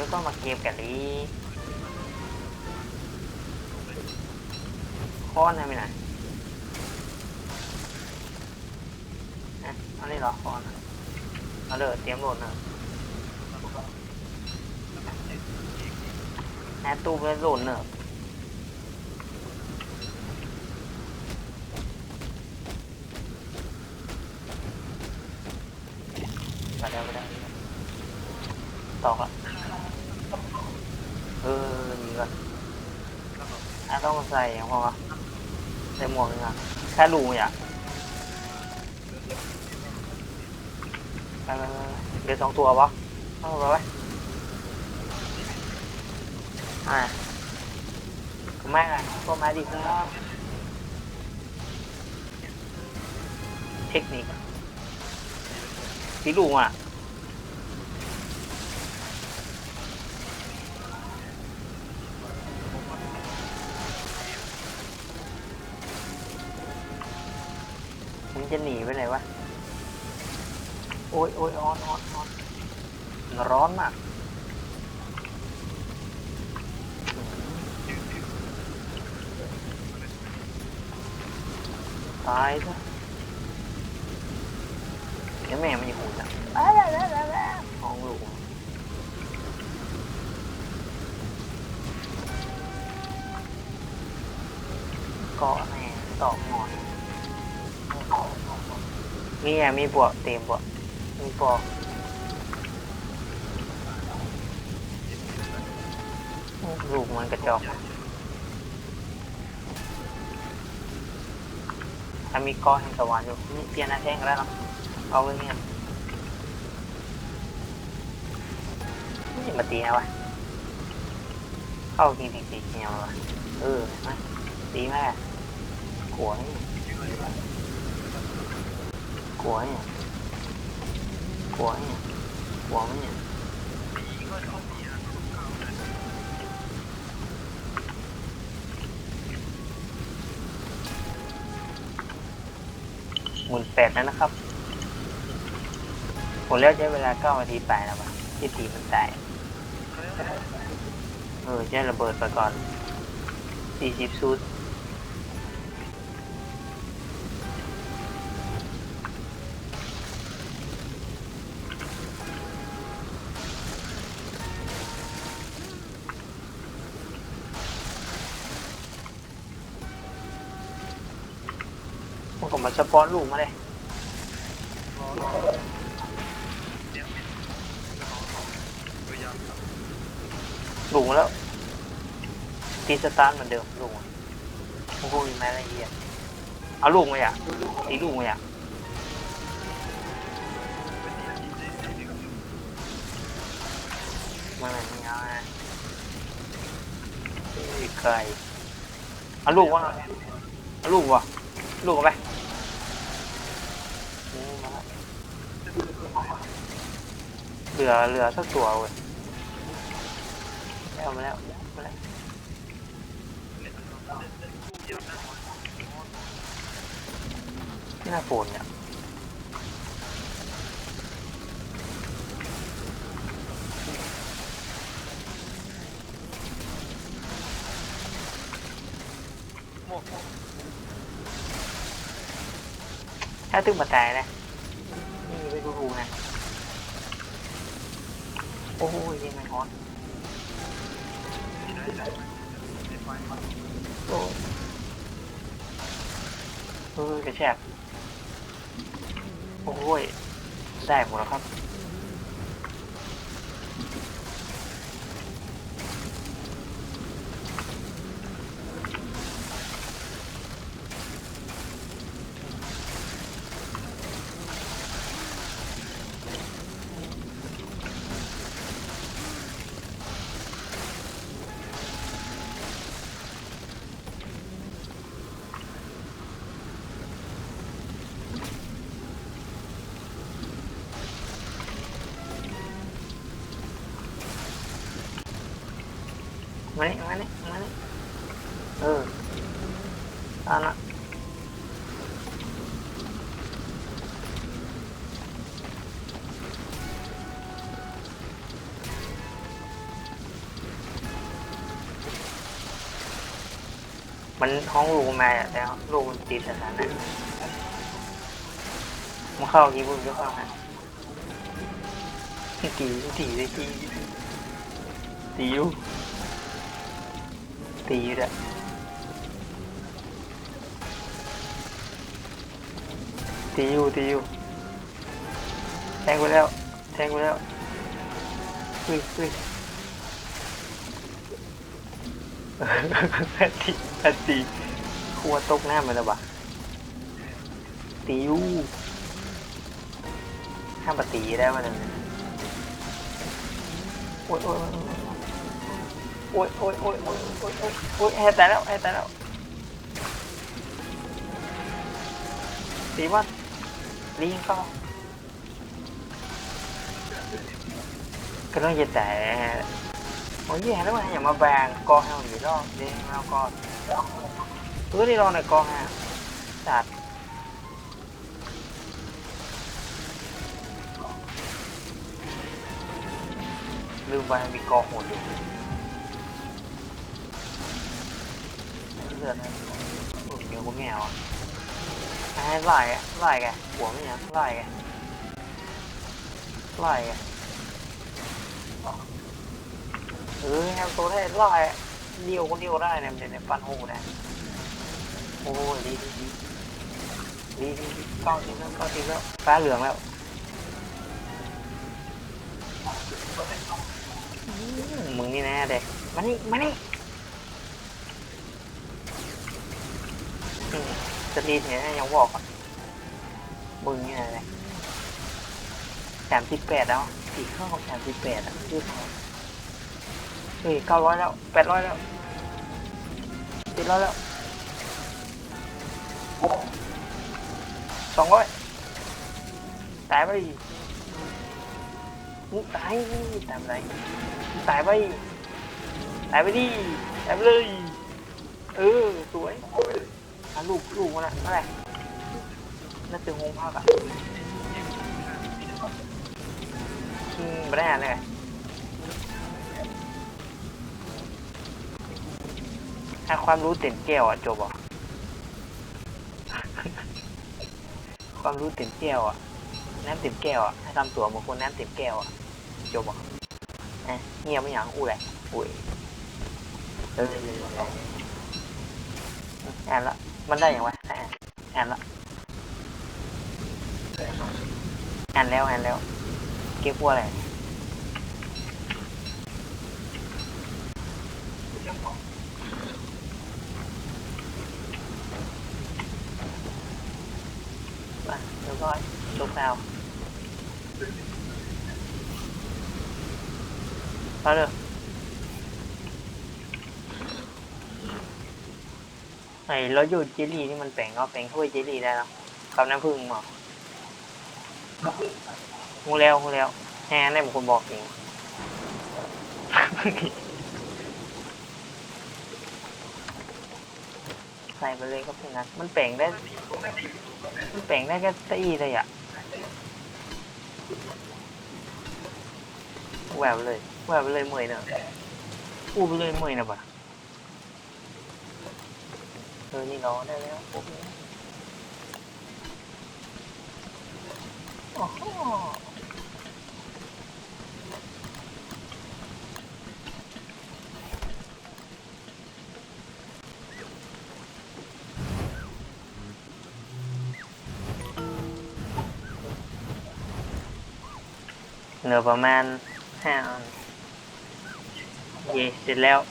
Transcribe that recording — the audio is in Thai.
ดี๋ยวก็มาเกมกันดีค้อนนะไม่ไหนนะอันนี้เหรอค้อนเอาเลยเตรียมโหลดนะแอดตู้ไปโหลดเนอะมาแล้วมาแล้ต่อครับ เออนี่ก่อนอะต้องใส่อย่างพอวะใส่หมวกนึงอะแค่รูอะไปไปไปเดี๋ยวสองตัววะเอาไปไปอะก็แม่อะก็มาดีครับเทคนิคสีลุงอะ จะหนีไปไหนวะ โอ้ยโอ้ยออนออนออนร้อนมากตายซะเดี๋ยวแม่มันจะหูจ้ะห้องลูกเกาะแม่ตอกหมอน มีอะมีบวกเต็มบวกมีบวกลูกมันกระจอกถ้ามีก้อนแห่งสวรรค์อยู่นี่เปลี่ยนหน้าแท่งแล้วเนาะเอาไว้เนี่ยนี่มาตีนะวะเข้าจริงจริงจริงเนี่ยวะเออตีแม่ขวนี่ กลัวเนี่ยกลัวเนี่ยกลัวไหมเนี่ยหมื่นแปดแล้วนะครับ ผมเลือกใช้เวลาเก้านาทีไปแล้วปะที่ตีมันแตกเออใช้ระเบิดไปก่อนสี่สิบซูด มมาสปอนลูกมาเลยลูกแล้วตีสตาร์ทเหมือนเดิมลูกมาโอ้โหแม่ละเอียดเอาลูกมาอะตีลูกมาอะไมันไม่เอาไงเอ้ไกลเอาลูกวะเอาลูกวะลูกเอาไปนี่มาละเห ลือเหลือสักตัวเว้ยเอามาแล้วมาแล้วหน้าโฟนเนี่ยถ้าตึ้งมาตายนะ โอ้ยยังไงฮอนโอ้ยเออกระแชกโอ้ยได้หมดแล้วครับ มานี่มานี่มานี่เออเอาละมันท้องรูมาแล้วรูมันติดสถานะมันเข้ากี่บุญก็เข้าฮะตีตีเลยตีตีอยู่ ตีอยู่ด้วยตีอยู่ตีอยู่แทงไปแล้วแทงไปแล้วเฮ้ยเฮ้ยแพทตีแพทตีครัวตกหน้ามันแล้วปะตีอยู่ห้ามปตีได้มาเลยโอ้ยโอ้ย โอ้ยโอ้ยโอ้ยโอ้ยโอ้ยโอ้ยโอ้ยแฮตายแล้วแฮตายแล้วตีว่าลิงก็ก็ต้องจะแต่โอ้ยแย่แล้วมันอย่ามาแบงกองให้มันอยู่รอบเด้มาเอาก่อนเฮ้ยนี่รอหน่อยกองฮะจัดลืมไปมีกองโหดอยู่ เลือดนะโอ้ยเดี๋ยวกูแมวอะให้ไล่อะไล่แกหัวไม่ยังไล่แกไล่แกเออแฮมโซได้ไล่เดียวคนเดียวได้เนี่ยเนี่ยฟันหูนะโอ้ยดีดีดีดีดีก้าสิบแล้วเก้าสิบแล้วฟ้าเหลืองแล้วมึงนี่แน่เด็กมานี่มานี่อืม จะดีเนี่ยยังบอกอะมึงนี่แน่เลยสามสิบแปดแล้วสี่ข้อของสามสิบแปดอะชื่อเขาเฮ้ยเก้าร้อยแล้วแปดร้อยแล้วเจ็ดร้อยแล้วสองร้อยตายไปมึงตายตายไปมึงตายไปตายไปดิตายไปเลยเออสวย อะลูกลูกมันอะเท่าไรน่าจะงงภาคอะอืมไม่ได้อ่านเลยถ้าความรู้เต็มแก้วอะจบอะความรู้เต็มแก้วอะ น้ำเต็มแก้วอะถ้าทำตัวเหมือนคนน้ำเต็มแก้วอะจบอะเอ๊ะเงียบไม่หยังอู้แหละอุ้ยเอออ่านละ มันได้ยังวะอ่านอ่านละอ่านแล้วอ่านแล้ว เก็บพวกอะไรมาเรียบร้อยลูกมวมาเลย ไอ้รถยูเจลลี่นี่มันแปลงเอาแปลงถ้วยเจลลี่ได้แล้วกับน้ำผึ้งหมอหูแล้วหูแล้วแฮนได้บางคนบอกเองใส่ไปเลยก็เป็นงั้นมันแปลงได้ มันแปลงได้แค่ตีเลยอะแหววเลยแหววไปเลยเมื่อยเนอะอู้ไปเลยเมื่อยนะปะเออนี่น้องได้แล้วปุ๊บนี้โอ้โหเหลือประ 여기 nó đây 어허 Nửa vào man Gì, thịt leo.